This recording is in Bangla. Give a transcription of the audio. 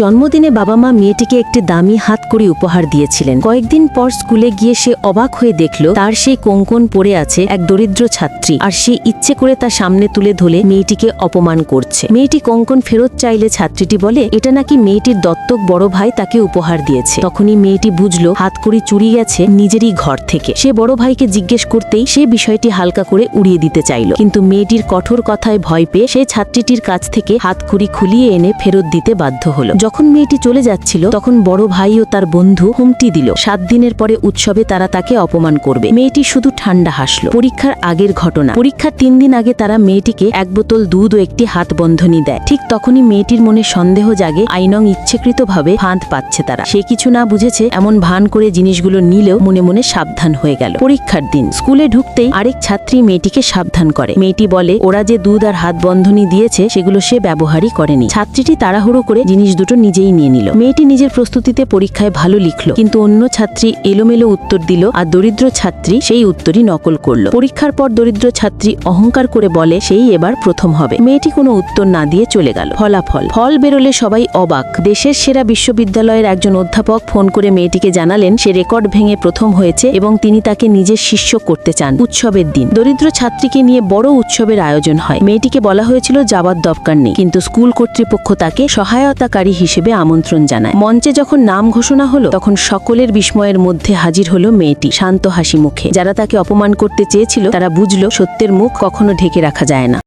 জন্মদিনে বাবা মা মেয়েটিকে একটি দামি হাত করে উপহার দিয়েছিলেন। কয়েকদিন পর স্কুলে গিয়ে সে অবাক হয়ে দেখল, তার সেই কোঙ্কন পড়ে আছে এক দরিদ্র ছাত্রী আর সে ইচ্ছে করে তার সামনে তুলে ধরে মেয়েটিকে অপমান করছে। মেয়েটি কোঙ্কন ফেরত চাইলে ছাত্রীটি বলে, এটা নাকি মেয়েটির দত্তক বড় ভাই তাকে উপহার দিয়েছে। তখনই মেয়েটি বুঝলো হাতকড়ি চুরি গেছে নিজেরই ঘর থেকে। সে বড় ভাইকে জিজ্ঞেস করতেই সে বিষয়টি হালকা করে উড়িয়ে দিতে চাইল। কিন্তু মেয়েটির কঠোর কথায় ভয় পেয়ে সে ছাত্রীটির কাছ থেকে হাতকড়ি খুলিয়ে এনে ফেরত দিতে বাধ্য হলো। যখন মেয়েটি চলে যাচ্ছিল, তখন বড় ভাই ও তার বন্ধু হুমটি দিল। সাত দিনের পরে উৎসবে তারা তাকে অপমান করবে। মেয়েটি শুধু ঠান্ডা হাসলো। পরীক্ষার আগের ঘটনা। পরীক্ষার তিন দিন আগে তারা মেয়েটিকে এক বোতল দুধ ও একটি হাত বন্ধনী দেয়। ঠিক তখনই মেয়েটির মনে সন্দেহ জাগে, আইনং ইচ্ছেকৃতভাবে ফাঁদ পাচ্ছে তারা। সে কিছু না বুঝেছে, এমন ভান করে জিনিসগুলো নিলেও মনে মনে সাবধান হয়ে গেল। পরীক্ষার দিন। স্কুলে ঢুকতেই আরেক ছাত্রী মেয়েটিকে সাবধান করে। মেয়েটি বলে, ওরা যে দুধ আর হাত বন্ধনী দিয়েছে, সেগুলো সে ব্যবহারই করেনি। ছাত্রীটি তাড়াহুড়ো করে জিনিস দুটো নিজেই নিয়ে নিল। মেয়েটি নিজের প্রস্তুতিতে পরীক্ষায় ভালো লিখলো, কিন্তু অন্য ছাত্রী এলোমেলো উত্তর দিল আর দরিদ্র ছাত্রী সেই উত্তরই নকল করল। পরীক্ষার পর দরিদ্র ছাত্রী অহংকার করে বলে, সেই এবার প্রথম হবে। মেয়েটি কোনো উত্তর না দিয়ে চলে গেল। ফলাফল, ফল বেরোলে সবাই অবাক। দেশের সেরা বিশ্ববিদ্যালয়ের একজন অধ্যাপক ফোন করে মেয়েটিকে জানালেন, সে রেকর্ড ভেঙে প্রথম হয়েছে এবং তিনি তাকে নিজের শিষ্য করতে চান। উৎসবের দিন, দরিদ্র ছাত্রীকে নিয়ে বড় উৎসবের আয়োজন হয়। মেয়েটিকে বলা হয়েছিল যাবার দরকার নেই, কিন্তু স্কুল কর্তৃপক্ষ তাকে সহায়তাকারী হিসেবে আমন্ত্রণ জানায়। মঞ্চে যখন নাম ঘোষণা হলো, তখন সকলের বিস্ময়ের মধ্যে হাজির হলো মেয়েটি, শান্ত হাসি মুখে। যারা তাকে অপমান করতে চেয়েছিল, তারা বুঝলো সত্যের মুখ কখনো ঢেকে রাখা যায় না।